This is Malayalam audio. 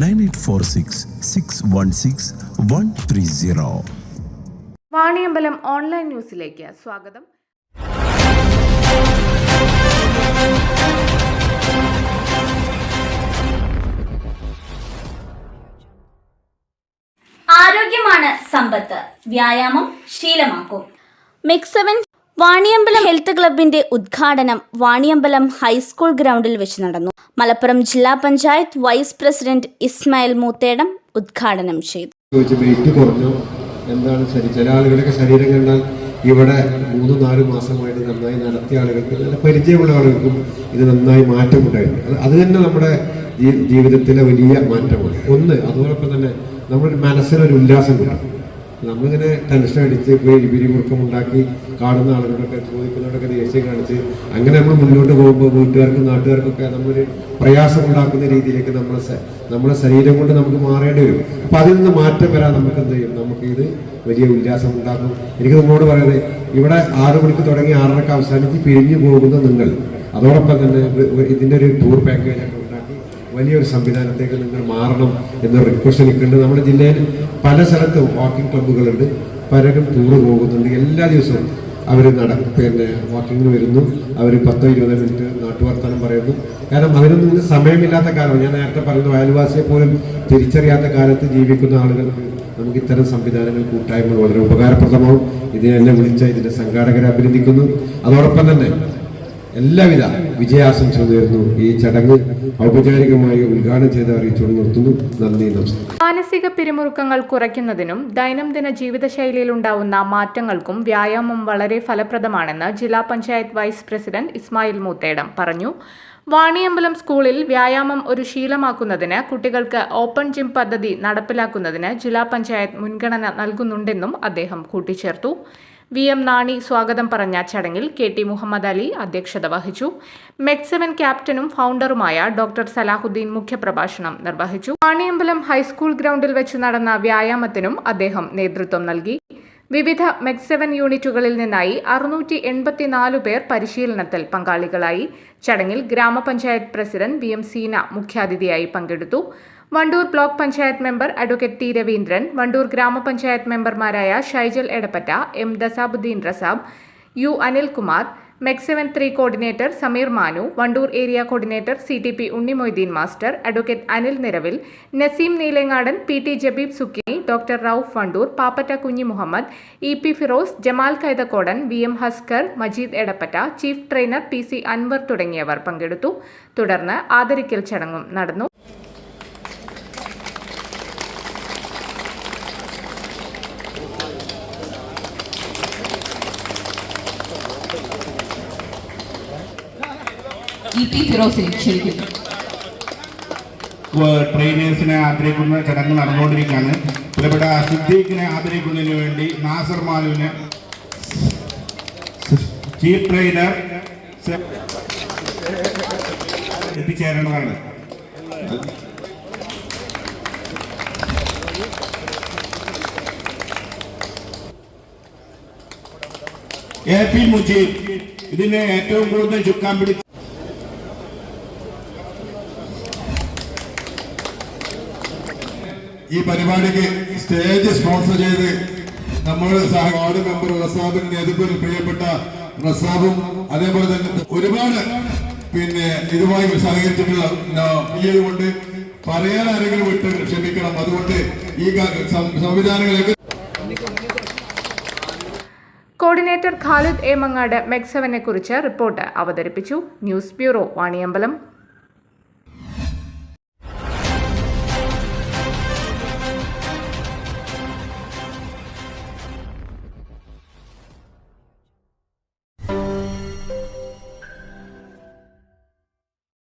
Nine eight four six six one six one three zero. Vaniyambalam online ന്യൂസിലേക്ക് സ്വാഗതം. ആരോഗ്യമാണ് സമ്പത്ത്. വ്യായാമം ശീലമാക്കും. മിക്സവൻ വാണിയമ്പലം ഹെൽത്ത് ക്ലബിന്റെ ഉദ്ഘാടനം വാണിയമ്പലം ഹൈസ്കൂൾ ഗ്രൗണ്ടിൽ വെച്ച് നടന്നു. മലപ്പുറം ജില്ലാ പഞ്ചായത്ത് വൈസ് പ്രസിഡന്റ് ഇസ്മായിൽ മൂത്തേടം ഉദ്ഘാടനം ചെയ്തു. എന്താണ് ശരി? ചില ആളുകളൊക്കെ ശരീരം കണ്ടാൽ ഇവിടെ മൂന്ന് നാല് മാസമായിട്ട് നന്നായി നടത്തിയ ആളുകൾക്ക് നല്ല പരിചയമുള്ള ആളുകൾക്കും ഇത് നന്നായി മാറ്റമുണ്ടായിട്ടുണ്ട്. അത് തന്നെ നമ്മുടെ ജീവിതത്തിലെ വലിയ മാറ്റമാണ്. ഒന്ന് അതോടൊപ്പം തന്നെ നമ്മുടെ മനസ്സിനൊരു ഉല്ലാസം കിട്ടും. നമ്മളിങ്ങനെ ടെൻഷൻ അടിച്ച് പിരിമുറുക്കം ഉണ്ടാക്കി കാണുന്ന ആളുകളൊക്കെ ചോദിക്കുന്നവരൊക്കെ ദേഷ്യം കാണിച്ച് അങ്ങനെ നമ്മൾ മുന്നോട്ട് പോകുമ്പോൾ വീട്ടുകാർക്കും നാട്ടുകാർക്കൊക്കെ നമ്മളൊരു പ്രയാസം ഉണ്ടാക്കുന്ന രീതിയിലേക്ക് നമ്മളെ നമ്മുടെ ശരീരം കൊണ്ട് നമുക്ക് മാറേണ്ടി വരും. അപ്പം അതിൽ നിന്ന് മാറ്റം വരാൻ നമുക്ക് എന്ത് ചെയ്യും? നമുക്ക് വലിയ ഉല്ലാസം ഉണ്ടാക്കും. എനിക്ക് നിങ്ങളോട് പറയുന്നത് ഇവിടെ ആറ് മണിക്ക് തുടങ്ങി ആറരക്ക് അവസാനിച്ച് പിരിഞ്ഞു പോകുന്ന നിങ്ങൾ അതോടൊപ്പം തന്നെ ഇതിന്റെ ഒരു ടൂർ പാക്കേജ് വലിയൊരു സംവിധാനത്തേക്ക് നിങ്ങൾ മാറണം എന്ന റിക്വസ്റ്റ് എനിക്കുണ്ട്. നമ്മുടെ ജില്ലയിൽ പല സ്ഥലത്തും വാക്കിംഗ് ക്ലബ്ബുകളുണ്ട് പലരും ടൂറ് പോകുന്നുണ്ട്. എല്ലാ ദിവസവും അവർ നട പിന്നെ വാക്കിങ്ങിന് വരുന്നു. അവർ പത്തോ ഇരുപതോ മിനിറ്റ് നാട്ടുവർത്തനം പറയുന്നു. കാരണം ഇന്ന് സമയമില്ലാത്ത കാലം ഞാൻ നേരത്തെ പറയുന്നു അയൽവാസിയെ പോലും തിരിച്ചറിയാത്ത കാലത്ത് ജീവിക്കുന്ന ആളുകൾക്ക് നമുക്ക് ഇത്തരം സംവിധാനങ്ങൾ കൂട്ടായ്മകൾ വളരെ ഉപകാരപ്രദമാവും. ഇതിനെല്ലാം വിളിച്ച ഇതിന്റെ സംഘാടകരെ അഭിനന്ദിക്കുന്നു. അതോടൊപ്പം തന്നെ എല്ലാവിധ വിജയാശംസകൾ നേരുന്നു ഈ ചടങ്ങ് ഔപചാരികമായി ഉദ്ഘാടനം ചെയ്ത് അറിയിച്ചുകൊണ്ട് നിർത്തുന്നു. നന്ദി നമസ്കാരം. മാനസിക പിരിമുറുക്കങ്ങൾ കുറയ്ക്കുന്നതിനും ദൈനംദിന ജീവിതശൈലിയിൽ ഉണ്ടാവുന്ന മാറ്റങ്ങൾക്കും വ്യായാമം വളരെ ഫലപ്രദമാണെന്ന് ജില്ലാ പഞ്ചായത്ത് വൈസ് പ്രസിഡന്റ് ഇസ്മായിൽ മൂത്തേടം പറഞ്ഞു. വാണിയമ്പലം സ്കൂളിൽ വ്യായാമം ഒരു ശീലമാക്കുന്നതിന് കുട്ടികൾക്ക് ഓപ്പൺ ജിം പദ്ധതി നടപ്പിലാക്കുന്നതിന് ജില്ലാ പഞ്ചായത്ത് മുൻഗണന നൽകുന്നുണ്ടെന്നും അദ്ദേഹം കൂട്ടിച്ചേർത്തു. വി എം നാണി സ്വാഗതം പറഞ്ഞ ചടങ്ങിൽ കെ ടി മുഹമ്മദ് അലി അധ്യക്ഷത വഹിച്ചു. മെഡ്സെവൻ ക്യാപ്റ്റനും ഫൗണ്ടറുമായ ഡോക്ടർ സലാഹുദ്ദീൻ മുഖ്യപ്രഭാഷണം നിർവഹിച്ചു. ആണിയമ്പലം ഹൈസ്കൂൾ ഗ്രൗണ്ടിൽ വെച്ച് നടന്ന വ്യായാമത്തിനും അദ്ദേഹം നേതൃത്വം നൽകി. വിവിധ മെക്സെവൻ യൂണിറ്റുകളിൽ നിന്നായി അറുന്നൂറ്റി എൺപത്തിനാല് പേർ പരിശീലനത്തിൽ പങ്കാളികളായി. ചടങ്ങിൽ ഗ്രാമപഞ്ചായത്ത് പ്രസിഡന്റ് വി എം സീന മുഖ്യാതിഥിയായി പങ്കെടുത്തു. Wandoor block panchayat member advocate T Raveendran Wandoor grama panchayat മെമ്പർമാരായ Shaijal Edappatta M Dasabuddeen Rasab U Anilkumar MEC seven three coordinator Sameer Manu Wandoor area coordinator C T P Unnimoideen master advocate Anil Niravil Naseem Neelangadan P T Jabeeb Sukkini doctor Rauf Wandoor Pappatta Kunhi Muhammad E P Firoz Jamal Kaithakodan V M Haskar Majeed Edappatta chief trainer P C Anwar തുടങ്ങിയവർ പങ്കെടുത്തു. തുടർന്ന് ആദരിക്കൽ ചടങ്ങും നടന്നു. ട്രെയിനേഴ്സിനെ ആദരിക്കുന്ന ചടങ്ങ് നടന്നുകൊണ്ടിരിക്കുകയാണ്. പ്രിയപ്പെട്ട സിദ്ദീഖിനെ ആദരിക്കുന്നതിന് വേണ്ടി നാസർ മാലുവിനെ ചീഫ് ട്രെയിനർ എത്തിച്ചേരേണ്ടതാണ്. എ പി മുജീബ് ഇതിനെ ഏറ്റവും കൂടുതൽ ചുക്കാൻ പിടിച്ച ഈ പരിപാടിക്ക് സ്റ്റേജ് സ്പോൺസർ ചെയ്ത് നമ്മുടെ വാർഡ് മെമ്പർ റസാബിന്റെ നേതൃത്വത്തിൽ പ്രിയപ്പെട്ട റസാബും അതേപോലെ തന്നെ ഒരുപാട് പിന്നെ ഇതുമായി സഹകരിച്ചിട്ടുള്ള കൊണ്ട് പറയാൻ ആരെങ്കിലും വിട്ട് ക്ഷമിക്കണം. അതുകൊണ്ട് ഈ സംവിധാനങ്ങളൊക്കെ കോർഡിനേറ്റർ ഖാലിദ് എ മങ്ങാട് മെക്സവനെ കുറിച്ച് റിപ്പോർട്ട് അവതരിപ്പിച്ചു. News bureau Vaniyambalam.